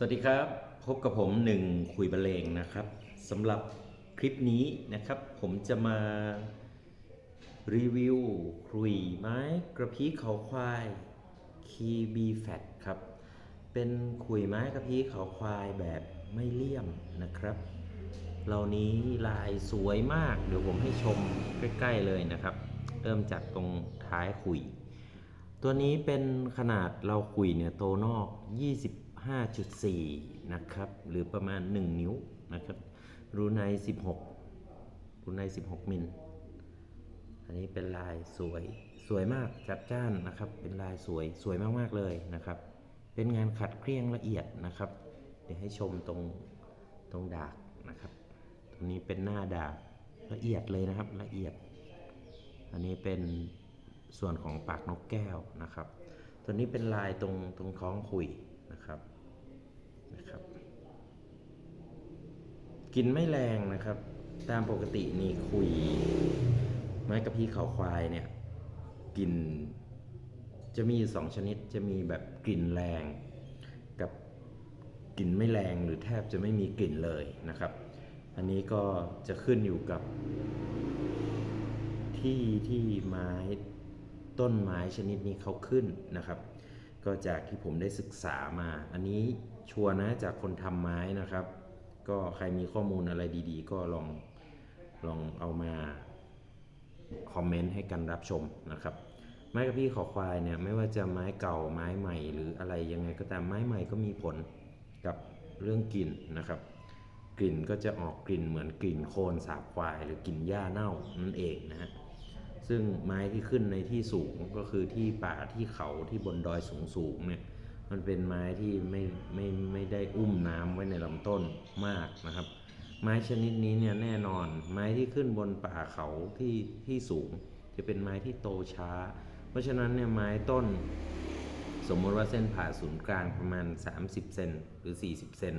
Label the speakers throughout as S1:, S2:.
S1: สวัสดีครับ พบกับผมหนึ่งคุยบรรเลงนะครับสำหรับคลิปนี้นะครับ ผมจะมารีวิวคุยไม้กระพี้เขาควายคีบีแฟตครับ เป็นคุยไม้กระพี้เขาควายแบบไม่เลี่ยมนะครับเหล่านี้ลายสวยมาก เดี๋ยวผมให้ชมใกล้ ๆ เลยนะครับ เริ่มจากตรงท้ายคุย ตัวนี้เป็นขนาดเราคุยเนี่ยโตนอก 25.4 นะครับ หรือประมาณ 1 นิ้วนะครับ รูใน 16 รูใน 16 มิล อันนี้เป็นลายสวย สวยมาก จัดจ้านนะครับ เป็นลายสวย สวยมากๆเลยนะครับ เป็นงานขัดเกลี้ยงละเอียดนะครับ เดี๋ยวให้ชมตรง ตรงดากนะครับ ตรงนี้เป็นหน้าดากละเอียดเลยนะครับ ละเอียด อันนี้เป็นส่วนของปากนกแก้วนะครับ ตัวนี้เป็นลายตรงตรงท้องคุย นะครับกินไม่แรงนะครับ ตามปกตินี่คุย ไม้กระพี้เขาควายเนี่ยกลิ่นจะมีสองชนิดจะมีแบบกลิ่นแรง กับกลิ่นไม่แรงหรือแทบจะไม่มีกลิ่นเลยนะครับ อันนี้ก็จะขึ้นอยู่กับ ที่ที่ไม้ต้นไม้ชนิดนี้เขาขึ้นนะครับ ก็จากที่ผมได้ศึกษามาอันนี้ ชัวร์นะจากคนทำไม้นะครับ ก็ใครมีข้อมูลอะไรดีๆ ก็ลองลองเอามาคอมเมนต์ให้กันรับชมนะครับ ไม้กระพี่ขอควายเนี่ยไม่ว่าจะไม้เก่าไม้ใหม่ หรืออะไรยังไงก็ตามไม้ใหม่ก็มีผลกับเรื่องกลิ่นนะครับ กลิ่นก็จะออกกลิ่นเหมือนกลิ่นโคลนสาบควาย หรือกลิ่นหญ้าเน่านั่นเองนะฮะซึ่งไม้ที่ขึ้นในที่สูงก็คือที่ป่าที่เขาที่บนดอยสูงสูงๆเนี่ย มันเป็นไม้ที่ไม่ไม่ไม่ได้อุ้มน้ำไว้ในลำต้นมากนะครับ ไม้ชนิดนี้เนี่ยแน่นอนไม้ที่ขึ้นบนป่าเขาที่ที่สูง จะเป็นไม้ที่โตช้า เพราะฉะนั้นเนี่ยไม้ต้น สมมติว่าเส้นผ่าศูนย์กลางประมาณ 30 เซนหรือ 40 เซน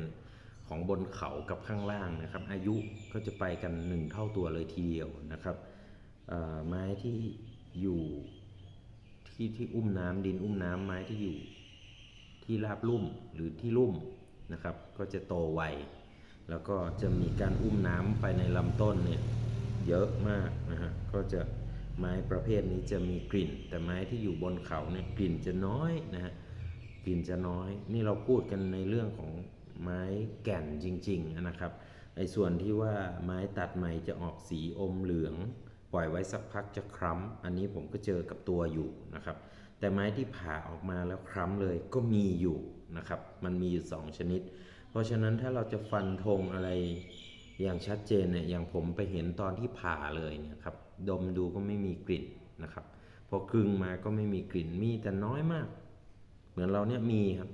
S1: ของบนเขากับข้างล่างนะครับ อายุก็จะไปกัน1เท่าตัวเลยทีเดียวนะครับไม้ที่อยู่ที่ที่อุ้มน้ำดินอุ้มน้ำไม้ที่อยู่ ที่ราบลุ่มหรือที่ลุ่มนะครับ ก็จะโตไว แล้วก็จะมีการอุ้มน้ำไปในลำต้นเนี่ยเยอะมากนะฮะ ก็จะไม้ประเภทนี้จะมีกลิ่น แต่ไม้ที่อยู่บนเขาเนี่ยกลิ่นจะน้อยนะฮะ กลิ่นจะน้อย นี่เราพูดกันในเรื่องของไม้แก่นจริง ๆนะครับในส่วนที่ว่าไม้ตัดใหม่จะออกสีอมเหลือง ปล่อยไว้สักพักจะคล้ำ อันนี้ผมก็เจอกับตัวอยู่นะครับ แต่ไม้ที่ผ่าออกมาแล้วคล้ำเลยก็มีอยู่นะครับ มันมีอยู่สองชนิด เพราะฉะนั้นถ้าเราจะฟันธงอะไรอย่างชัดเจนเนี่ย อย่างผมไปเห็นตอนที่ผ่าเลยเนี่ยครับ ดมดูก็ไม่มีกลิ่นนะครับ พอกลึงมาก็ไม่มีกลิ่น มีแต่น้อยมาก เหมือนเราเนี่ยมีครับ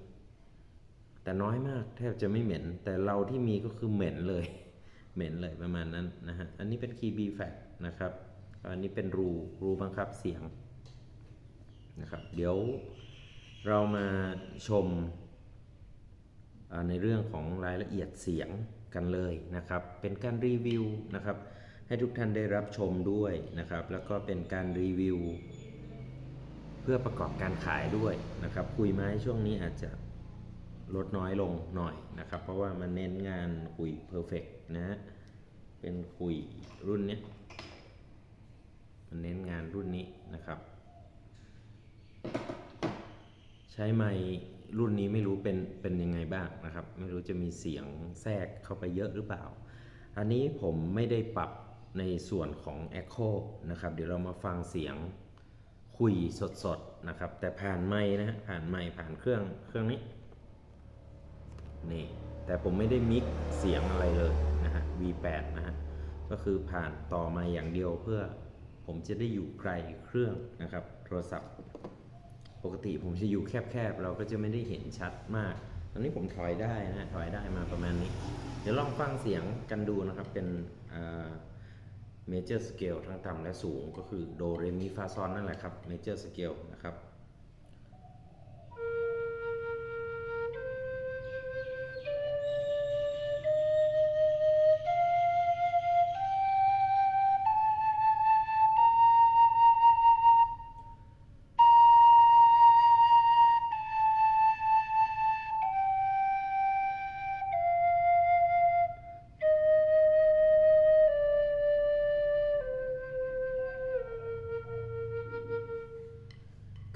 S1: แต่น้อยมากแทบจะไม่เหม็น แต่เราที่มีก็คือเหม็นเลย เหม็นเลยประมาณนั้นนะฮะ อันนี้เป็นคีย์บีแฟกนะครับ อันนี้เป็นรูรูบังคับเสียง นะครับ เดี๋ยวเรามาชมในเรื่องของรายละเอียดเสียงกันเลยนะครับ เป็นการรีวิวนะครับ ให้ทุกท่านได้รับชมด้วยนะครับ แล้วก็เป็นการรีวิว เพื่อประกอบการขายด้วยนะครับ คุยไม้ช่วงนี้อาจจะลดน้อยลงหน่อยนะครับ เพราะว่ามันเน้นงานคุยเพอร์เฟกนะฮะเป็นคุยรุ่นนี้มันเน้นงานรุ่นนี้นะครับ ใช้ไมค์รุ่นนี้ไม่รู้เป็นเป็นยังไงบ้างนะครับ ไม่รู้จะมีเสียงแทรกเข้าไปเยอะหรือเปล่า อันนี้ผมไม่ได้ปรับในส่วนของ Echo นะครับ เดี๋ยวเรามาฟังเสียงคุยสดๆนะครับ แต่ผ่านไมค์นะฮะผ่านไมค์ผ่านเครื่องเครื่องนี้นี่แต่ผมไม่ได้มิกซ์เสียงอะไรเลยนะฮะ V8 นะฮะก็คือผ่านต่อมาอย่างเดียวเพื่อผมจะได้อยู่ไกลเครื่องนะครับ โทรศัพท์ ปกติผมจะอยู่แคบๆ เราก็จะไม่ได้เห็นชัดมาก ตอนนี้ผมถอยได้นะฮะถอยได้มาประมาณนี้ เดี๋ยวลองฟังเสียงกันดูนะครับ เป็นเมเจอร์สเกลทั้งต่ำและสูงก็คือโดเรมีฟาซอนนั่นแหละครับเมเจอร์สเกลนะครับ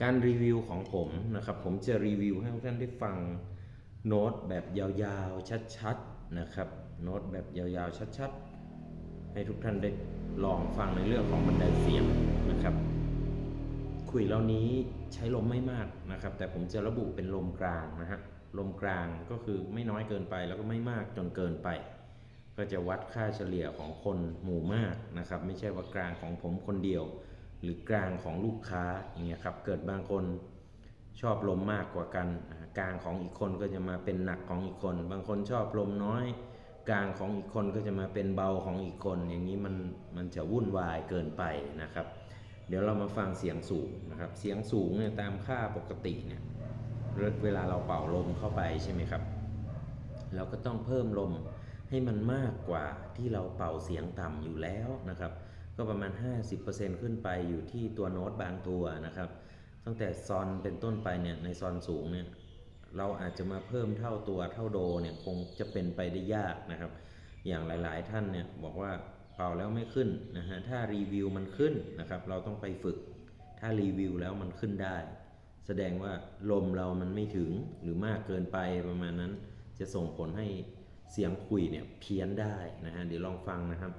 S1: การรีวิวของผมนะครับ ผมจะรีวิวให้ทุกท่านได้ฟังโน้ตแบบยาวๆ ชัดๆนะครับโน้ตแบบยาวๆ ชัดๆ ให้ทุกท่านได้ลองฟังในเรื่องของบันไดเสียงนะครับ คุยเหล่านี้ใช้ลมไม่มากนะครับ แต่ผมจะระบุเป็นลมกลางนะฮะลมกลางก็คือไม่น้อยเกินไปแล้วก็ไม่มากจนเกินไป ก็จะวัดค่าเฉลี่ยของคนหมู่มากนะครับ ไม่ใช่ว่ากลางของผมคนเดียว หรือกลางของลูกค้าอย่างเงี้ยครับ เกิดบางคนชอบลมมากกว่ากัน กลางของอีกคนก็จะมาเป็นหนักของอีกคน บางคนชอบลมน้อย กลางของอีกคนก็จะมาเป็นเบาของอีกคน อย่างนี้มันมันจะวุ่นวายเกินไปนะครับ เดี๋ยวเรามาฟังเสียงสูงนะครับ เสียงสูงเนี่ยตามค่าปกติเนี่ยเวลาเราเป่าลมเข้าไปใช่ไหมครับ เราก็ต้องเพิ่มลมให้มันมากกว่าที่เราเป่าเสียงต่ำอยู่แล้วนะครับ ก็ประมาณ 50%ขึ้นไปอยู่ที่ตัวโน้ตบางตัวนะครับ ตั้งแต่ซอนเป็นต้นไปเนี่ยในซอนสูงเนี่ยเราอาจจะมาเพิ่มเท่าตัวเท่าโดเนี่ยคงจะเป็นไปได้ยากนะครับ อย่างหลายๆท่านเนี่ยบอกว่าเป่าแล้วไม่ขึ้นนะฮะถ้ารีวิวมันขึ้นนะครับเราต้องไปฝึก ถ้ารีวิวแล้วมันขึ้นได้ แสดงว่าลมเรามันไม่ถึงหรือมากเกินไปประมาณนั้น จะส่งผลให้เสียงคุยเนี่ยเพี้ยนได้นะฮะเดี๋ยวลองฟังนะครับ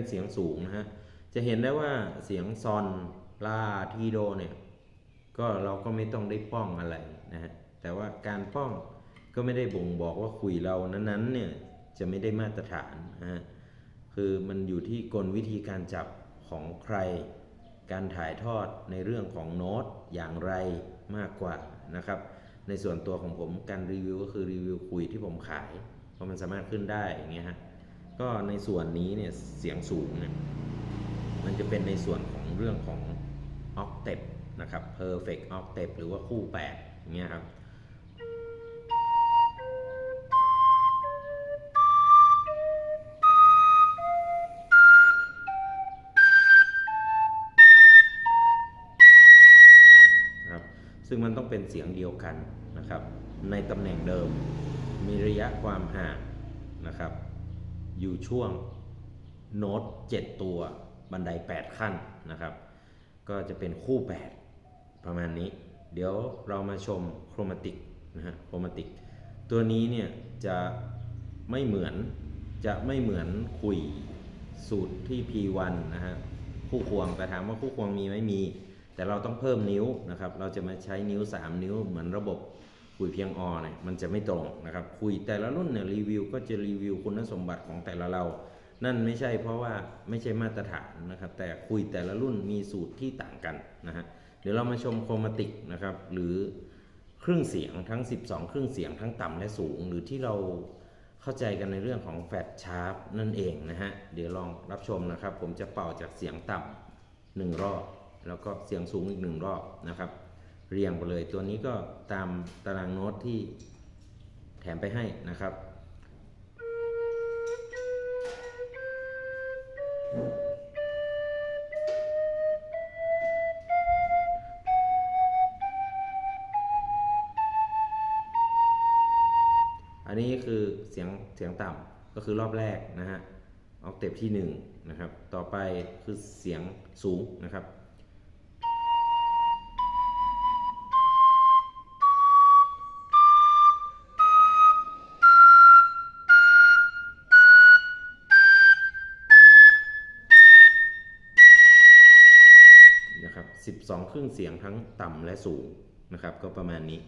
S1: เป็นเสียงสูงนะฮะ จะเห็นได้ว่าเสียงซอนลาทีโดเนี่ยก็เราก็ไม่ต้องได้ป้องอะไรนะฮะ แต่ว่าการป้องก็ไม่ได้บ่งบอกว่าคุยเรานั้นๆเนี่ยจะไม่ได้มาตรฐานนะฮะ คือมันอยู่ที่กลวิธีการจับของใคร การถ่ายทอดในเรื่องของโน้ตอย่างไรมากกว่านะครับ ในส่วนตัวของผมการรีวิวก็คือรีวิวคุยที่ผมขายเพราะมันสามารถขึ้นได้อย่างเงี้ยฮะ ก็ในส่วนนี้เนี่ยเสียงสูงเนี่ยมันจะเป็นในส่วนของเรื่องของ octave นะครับ perfect octave หรือว่าคู่8อย่างเงี้ยครับครับซึ่งมันต้องเป็นเสียงเดียวกันนะครับ ในตำแหน่งเดิมมีระยะความห่างนะครับ อยู่ช่วงโน้ต7ตัวบันได 8 ขั้นนะครับ ก็จะเป็นคู่ 8 ประมาณนี้ เดี๋ยวเรามาชมโครมาติกนะฮะโครมาติก ตัวนี้เนี่ยจะไม่เหมือนจะไม่เหมือนคุยสูตรที่ P1 นะฮะคู่ควงแต่ถามว่าคู่ควงมีไหมมี แต่เราต้องเพิ่มนิ้วนะครับ เราจะมาใช้นิ้ว 3 นิ้วเหมือนระบบ คุยเพียงอเนี่ยมันจะไม่ตรงนะครับ คุยแต่ละรุ่นเนี่ยรีวิวก็จะรีวิวคุณสมบัติของแต่ละเรา นั่นไม่ใช่เพราะว่าไม่ใช่มาตรฐานนะครับ แต่คุยแต่ละรุ่นมีสูตรที่ต่างกันนะฮะเดี๋ยวเรามาชมโครมาติกนะครับ หรือเครื่องเสียงทั้ง 12 เครื่องเสียงทั้งต่ำและสูง หรือที่เราเข้าใจกันในเรื่องของแฟลตชาร์ปนั่นเองนะฮะเดี๋ยวลองรับชมนะครับ ผมจะเป่าจากเสียงต่ำหนึ่งรอบแล้วก็เสียงสูงอีกหนึ่งรอบนะครับ เรียงไปเลย ตัวนี้ก็ตามตารางโน้ตที่แถมไปให้นะครับ อันนี้คือเสียงเสียงต่ำก็คือรอบแรกนะฮะออกเทปที่1นะครับ ต่อไปคือเสียงสูงนะครับ นะครับ12เครื่องเสียงทั้งต่ำและสูงนะครับ ก็ประมาณนี้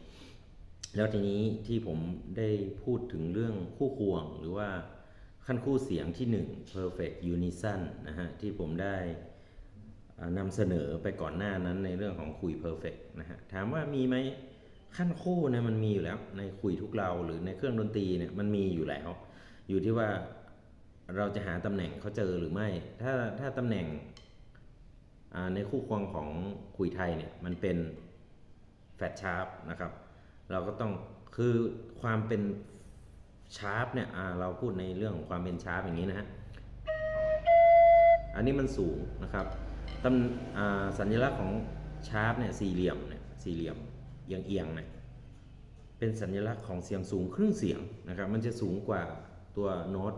S1: แล้วทีนี้ที่ผมได้พูดถึงเรื่องคู่ควงหรือว่าขั้นคู่เสียงที่ 1 perfect unison นะฮะที่ผมได้นำเสนอไปก่อนหน้านั้นในเรื่องของคุย perfect นะฮะถามว่ามีไหมขั้นคู่เนี่ยมันมีอยู่แล้ว ในคุยทุกเราหรือในเครื่องดนตรีเนี่ยมันมีอยู่แล้ว อยู่ที่ว่าเราจะหาตำแหน่งเขาเจอหรือไม่ ถ้าถ้าตำแหน่ง ในคู่ควงของคุยไทยเนี่ยมันเป็นแฟตชาร์ปนะครับ เราก็ต้องคือความเป็นชาร์ปเนี่ยเราพูดในเรื่องของความเป็นชาร์ปอย่างนี้นะฮะอันนี้มันสูงนะครับตำสัญลักษณ์ของชาร์ปเนี่ยสี่เหลี่ยมเนี่ยสี่เหลี่ยมเอียงเอียงๆเนี่ยเป็นสัญลักษณ์ของเสียงสูงครึ่งเสียงนะครับ มันจะสูงกว่าตัวโน้ต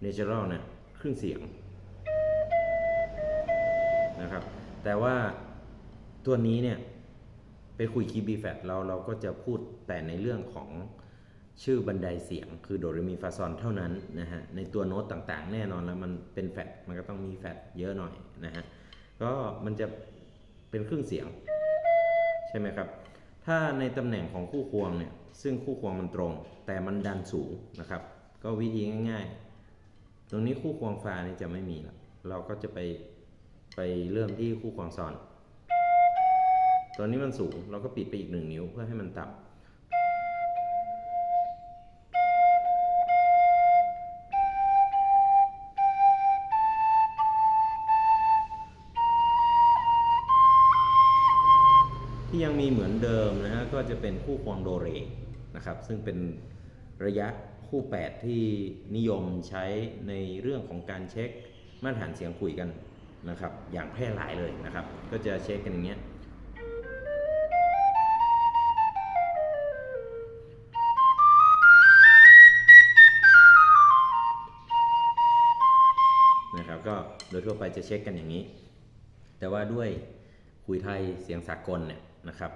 S1: เนเชอรัลเนี่ยครึ่งเสียง นะครับ แต่ว่าตัวนี้เนี่ยไปคุยคีย์บีแฟตเราเราก็จะพูดแต่ในเรื่องของชื่อบันไดเสียงคือโดเรมีฟาซอนเท่านั้นนะฮะในตัวโน้ตต่างๆ แน่นอนแล้วมันเป็นแฟตมันก็ต้องมีแฟตเยอะหน่อยนะฮะก็มันจะเป็นครึ่งเสียง ใช่ไหมครับ ถ้าในตำแหน่งของคู่ควงเนี่ยซึ่งคู่ควงมันตรง แต่มันดันสูงนะครับ ก็วิธีง่าย ๆ ตรงนี้คู่ควงฟานี่จะไม่มีละเราก็จะไป ไปเริ่มที่คู่ควงซอนตัวนี้มันสูงเราก็ปิดไปอีกหนึ่งนิ้วเพื่อให้มันต่ำที่ยังมีเหมือนเดิมนะฮะก็จะเป็นคู่ควงโดเรนะครับ ซึ่งเป็นระยะคู่ 8 ที่นิยมใช้ในเรื่องของการเช็คมาตรฐานเสียงคุยกัน นะครับ อย่างแพร่หลายเลยนะครับ ก็จะเช็คกันอย่างเงี้ยนะครับก็โดยทั่วไปจะเช็คกันอย่างนี้ แต่ว่าด้วยคุยไทยเสียงสากลเนี่ยนะครับ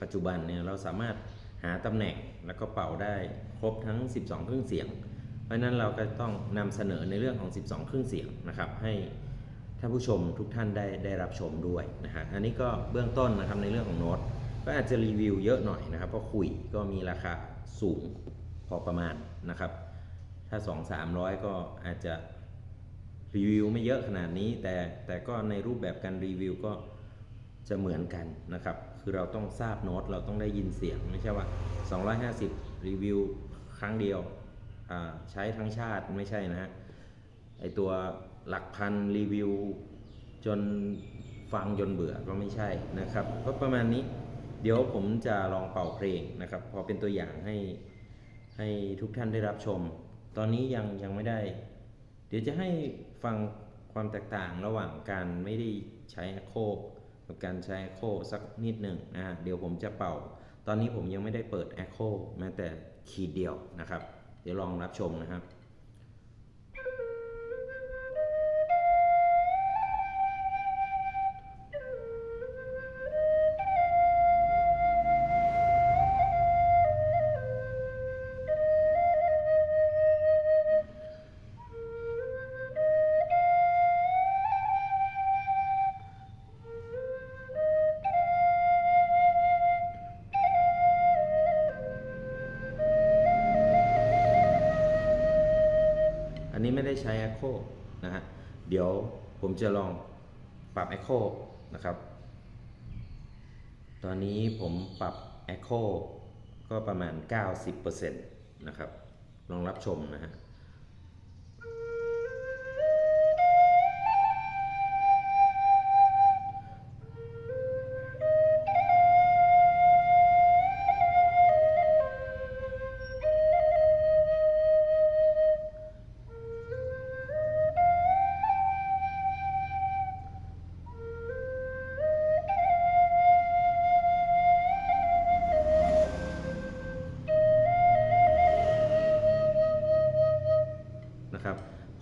S1: ปัจจุบันเนี่ยเราสามารถหาตำแหน่งแล้วก็เป่าได้ครบทั้ง 12 เครื่องเสียง เพราะนั้นเราก็ต้องนำเสนอในเรื่องของ 12 เครื่องเสียงนะครับ ให้ ท่านผู้ชมทุกท่านได้ได้รับชมด้วยนะฮะอันนี้ก็เบื้องต้นนะครับในเรื่องของโน้ตก็อาจจะรีวิวเยอะหน่อยนะครับเพราะคุยก็มีราคาสูงพอประมาณนะครับ ถ้า 2 300 ก็อาจจะรีวิวไม่เยอะขนาดนี้ แต่แต่ก็ในรูปแบบการรีวิวก็จะเหมือนกันนะครับ คือเราต้องทราบโน้ตเราต้องได้ยินเสียงไม่ใช่ว่า 250 รีวิวครั้งเดียวอ่าใช้ทั้งชาติไม่ใช่นะฮะไอตัว หลักพันรีวิว จนฟังจนเบื่อก็ไม่ใช่นะครับก็ประมาณนี้เดี๋ยวผมจะลองเป่าเพลงนะครับ พอเป็นตัวอย่างให้ให้ทุกท่านได้รับชม ตอนนี้ยังยังไม่ได้ เดี๋ยวจะให้ฟังความแตกต่างระหว่างการไม่ได้ใช้ Echo กับการใช้ Echo สักนิดหนึ่งนะฮะเดี๋ยวผมจะเป่า ตอนนี้ผมยังไม่ได้เปิด Echo แม้แต่ขีดเดียวนะครับ เดี๋ยวลองรับชมนะครับ Echo นะฮะ เดี๋ยวผมจะลองปรับ Echo นะครับ ตอนนี้ผมปรับ Echo ก็ประมาณ 90%นะครับ ลองรับชมนะฮะ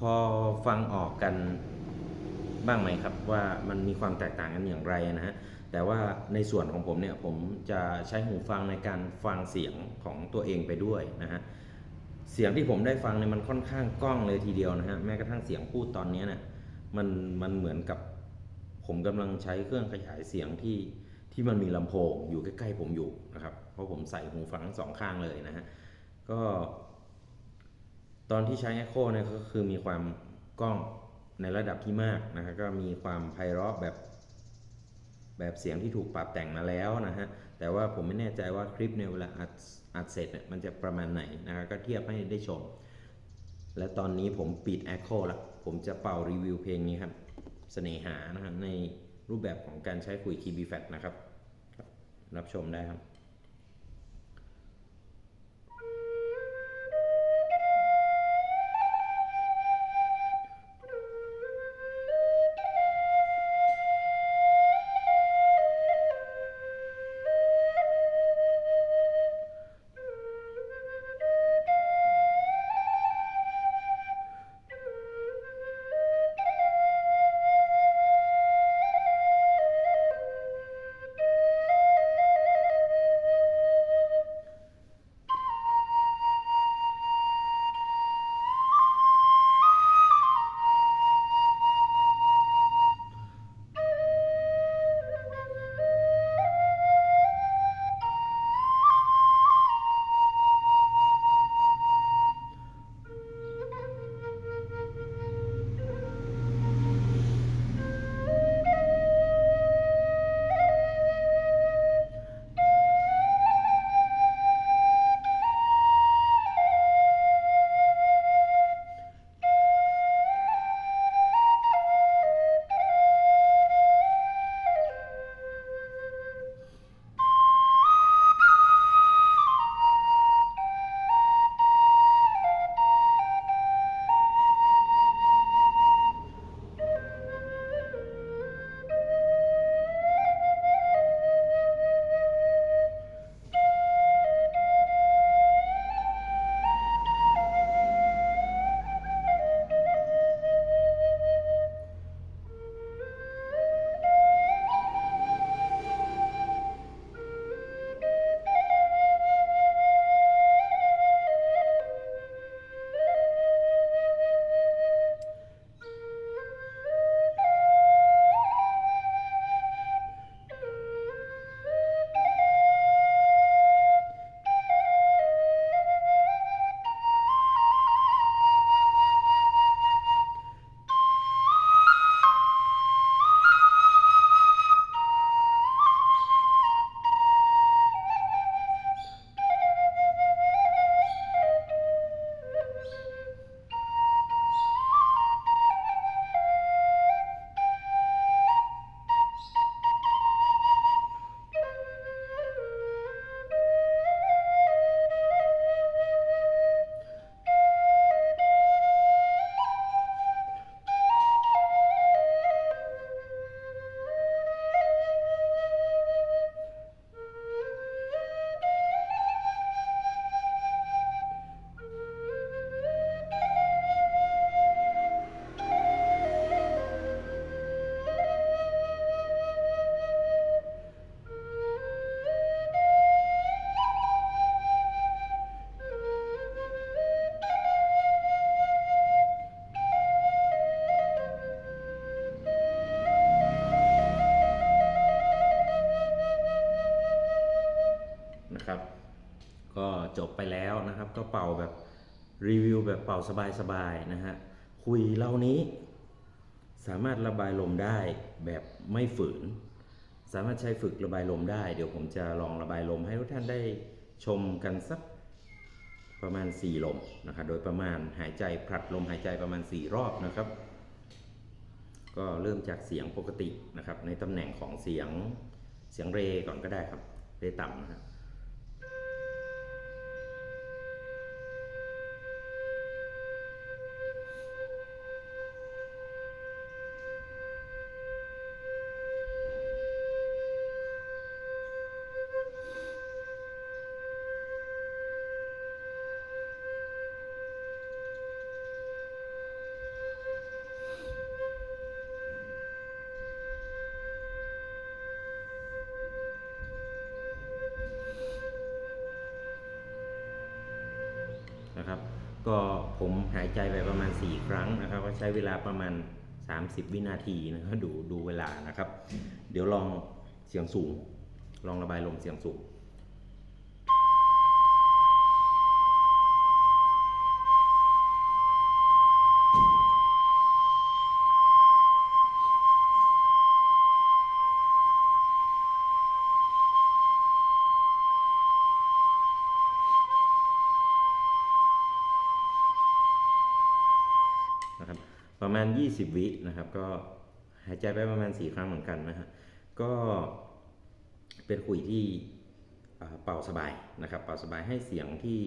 S1: พอฟังออกกันบ้างไหมครับ ว่ามันมีความแตกต่างกันอย่างไรนะฮะแต่ว่าในส่วนของผมเนี่ยผมจะใช้หูฟังในการฟังเสียงของตัวเองไปด้วยนะฮะเสียงที่ผมได้ฟังเนี่ยมันค่อนข้างกล้องเลยทีเดียวนะฮะแม้กระทั่งเสียงพูดตอนนี้เนี่ยมันมันเหมือนกับผมกำลังใช้เครื่องขยายเสียงที่ที่มันมีลำโพงอยู่ใกล้ๆผมอยู่นะครับเพราะผมใส่หูฟังสองข้างเลยนะฮะก็ ตอนที่ใช้ Echo เนี่ยก็คือมีความกล้องในระดับที่มากนะฮะก็มีความไพเราะแบบแบบเสียงที่ถูกปรับแต่งมาแล้วนะฮะแต่ว่าผมไม่แน่ใจว่าคลิปเนี่ยเวลาอัดอัดเสร็จเนี่ยมันจะประมาณไหนนะฮะก็เทียบให้ได้ชม และตอนนี้ผมปิด Echo ละผมจะเป่ารีวิวเพลงนี้ครับเสน่หานะฮะในรูปแบบของการใช้คุยคีย์บีแฟนะครับ รับชมได้ครับ นะครับ ก็จบไปแล้วนะครับ ก็เป่าแบบรีวิวแบบเป่าสบายๆนะฮะคุยเล่านี้ สามารถระบายลมได้แบบไม่ฝืน สามารถใช้ฝึกระบายลมได้ เดี๋ยวผมจะลองระบายลมให้ทุกท่านได้ชมกันสักประมาณ 4 ลมนะครับ โดยประมาณหายใจผลัดลมหายใจประมาณ 4 รอบนะครับ ก็เริ่มจากเสียงปกตินะครับ ในตำแหน่งของเสียงเสียงเรก่อนก็ได้ครับ เรต่ำนะครับ ก็ผมหายใจไปประมาณ 4 ครั้งนะครับก็ใช้เวลาประมาณ 30 วินาทีนะครับดูดูเวลานะครับ เดี๋ยวลองเสียงสูง ลองระบายลมเสียงสูง 20 วินะครับ ก็หายใจไปประมาณ 4 ครั้งเหมือนกันนะฮะก็เป็นขลุ่ยที่เป่าสบายนะครับ เป่าสบายให้เสียงที่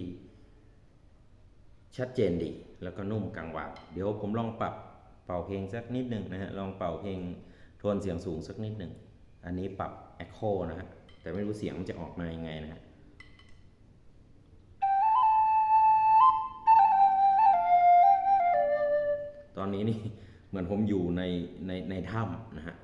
S1: ชัดเจนดี แล้วก็นุ่มกลางวานเดี๋ยวผมลองปรับเป่าเพลงสักนิดหนึ่งนะฮะ ลองเป่าเพลงโทนเสียงสูงสักนิดหนึ่ง อันนี้ปรับ Echo นะฮะ แต่ไม่รู้เสียงมันจะออกมายังไงนะฮะตอนนี้นี่ เหมือนผมอยู่ในในในถ้ำนะฮะ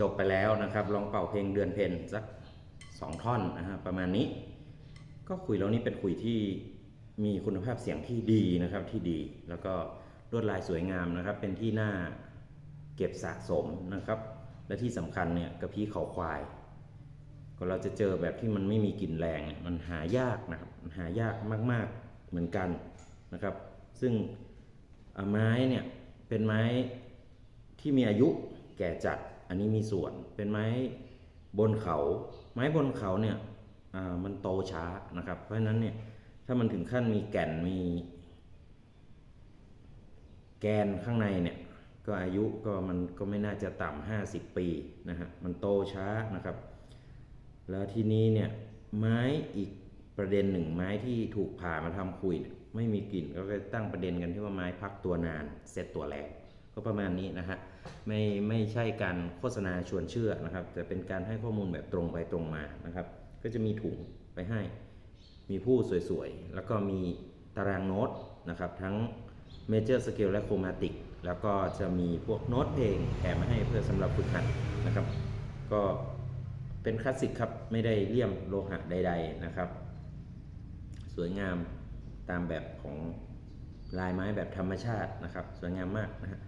S1: จบไปแล้วนะครับ ลองเป่าเพลงเดือนเพนสักสองท่อนนะฮะประมาณนี้ ก็คุยแล้วนี่เป็นคุยที่มีคุณภาพเสียงที่ดีนะครับที่ดี แล้วก็ลวดลายสวยงามนะครับ เป็นที่น่าเก็บสะสมนะครับ และที่สำคัญเนี่ยกระพี้เขาควายก็เราจะเจอแบบที่มันไม่มีกลิ่นแรงมันหายากนะครับหายากมาก ๆเหมือนกันนะครับ ซึ่งอไม้เนี่ยเป็นไม้ที่มีอายุแก่จัด อันนี้มีส่วนเป็นไม้บนเขา ไม้บนเขาเนี่ยมันโตช้านะครับ เพราะฉะนั้นเนี่ยถ้ามันถึงขั้นมีแก่นมีแกนข้างในเนี่ยก็อายุก็มันก็ไม่น่าจะต่ำห้าสิบปีนะฮะมันโตช้านะครับ แล้วทีนี้เนี่ยไม้อีกประเด็นหนึ่งไม้ที่ถูกผ่ามาทำคุยไม่มีกลิ่นก็ตั้งประเด็นกันที่ว่าไม้พักตัวนาน เสร็จตัวแรงก็ประมาณนี้นะฮะ ไม่ไม่ใช่การโฆษณาชวนเชื่อนะครับ แต่เป็นการให้ข้อมูลแบบตรงไปตรงมานะครับ ก็จะมีถุงไปให้ มีผู้สวยๆ แล้วก็มีตารางโน้ตนะครับ ทั้ง Major Scale และ Chromatic แล้วก็จะมีพวกโน้ตเพลงแถมมาให้เพื่อสำหรับฝึกหัดนะครับ ก็เป็นคลาสสิกครับ ไม่ได้เลี่ยมโลหะใด ๆนะครับ สวยงามตามแบบของลายไม้แบบธรรมชาตินะครับ สวยงามมากนะฮะ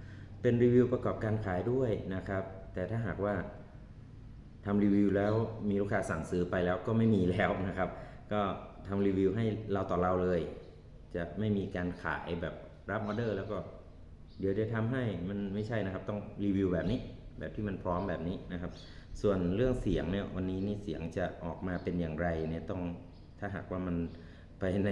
S1: เป็นรีวิวประกอบการขายด้วยนะครับ แต่ถ้าหากว่าทำรีวิวแล้วมีลูกค้าสั่งซื้อไปแล้วก็ไม่มีแล้วนะครับ ก็ทำรีวิวให้เราต่อเราเลย จะไม่มีการขายแบบรับออเดอร์ แล้วก็เดี๋ยวจะทำให้มันไม่ใช่นะครับ ต้องรีวิวแบบนี้แบบที่มันพร้อมแบบนี้นะครับ ส่วนเรื่องเสียงเนี่ยวันนี้นี่เสียงจะออกมาเป็นอย่างไรเนี่ยต้องถ้าหากว่ามันไปใน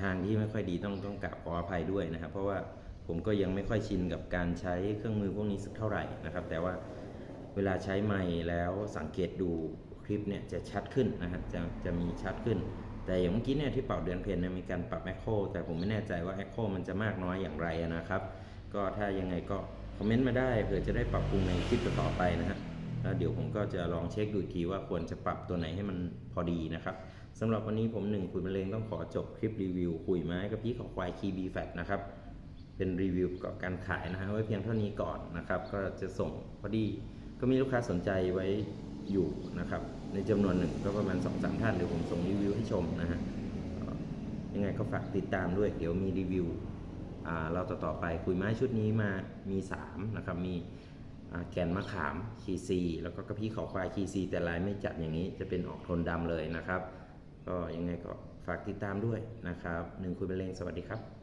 S1: ทางที่ไม่ค่อยดีต้องต้องกราบขออภัยด้วยนะครับ เพราะว่า ผมก็ยังไม่ค่อยชินกับการใช้เครื่องมือพวกนี้สักเท่าไหร่นะครับ แต่ว่าเวลาใช้ไมค์แล้วสังเกตดูคลิปเนี่ยจะชัดขึ้นนะครับจะจะมีชัดขึ้น แต่อย่างเมื่อกี้เนี่ยที่เป่าเดือนเพนเนี่ยมีการปรับแอคโคแต่ผมไม่แน่ใจว่าแอคโคมันจะมากน้อยอย่างไรนะครับ ก็ถ้ายังไงก็คอมเมนต์มาได้เผื่อจะได้ปรับปรุงในคลิปต่อไปนะฮะแล้วเดี๋ยวผมก็จะลองเช็คดูทีว่าควรจะปรับตัวไหนให้มันพอดีนะครับสำหรับวันนี้ผมหนึ่งคุยมะเร็งต้องขอจบคลิปรีวิวคุยไม้กับพี่ขอควายคีบีแฟกนะครับ เป็นรีวิวประกอบการขายนะฮะไว้เพียงเท่านี้ก่อนนะครับ ก็จะส่งพอดีก็มีลูกค้าสนใจไว้อยู่นะครับ ในจำนวนหนึ่งก็ประมาณ2อสท่านเดี๋ยวผมส่งรีวิวให้ชมนะฮะยังไงก็ฝากติดตามด้วย เดี๋ยวมีรีวิวอ่าเราต่อไปคุยไม้ชุดนี้มามี3นะครับมีแกนมะขามคีซีแล้วก็กระพี้ขอควายคีซีแต่ลายไม่จัดอย่างนี้จะเป็นออกโทนดำเลยนะครับ ก็ยังไงก็ฝากติดตามด้วยนะครับหนึ่งคุยเป็นเลงสวัสดีครับ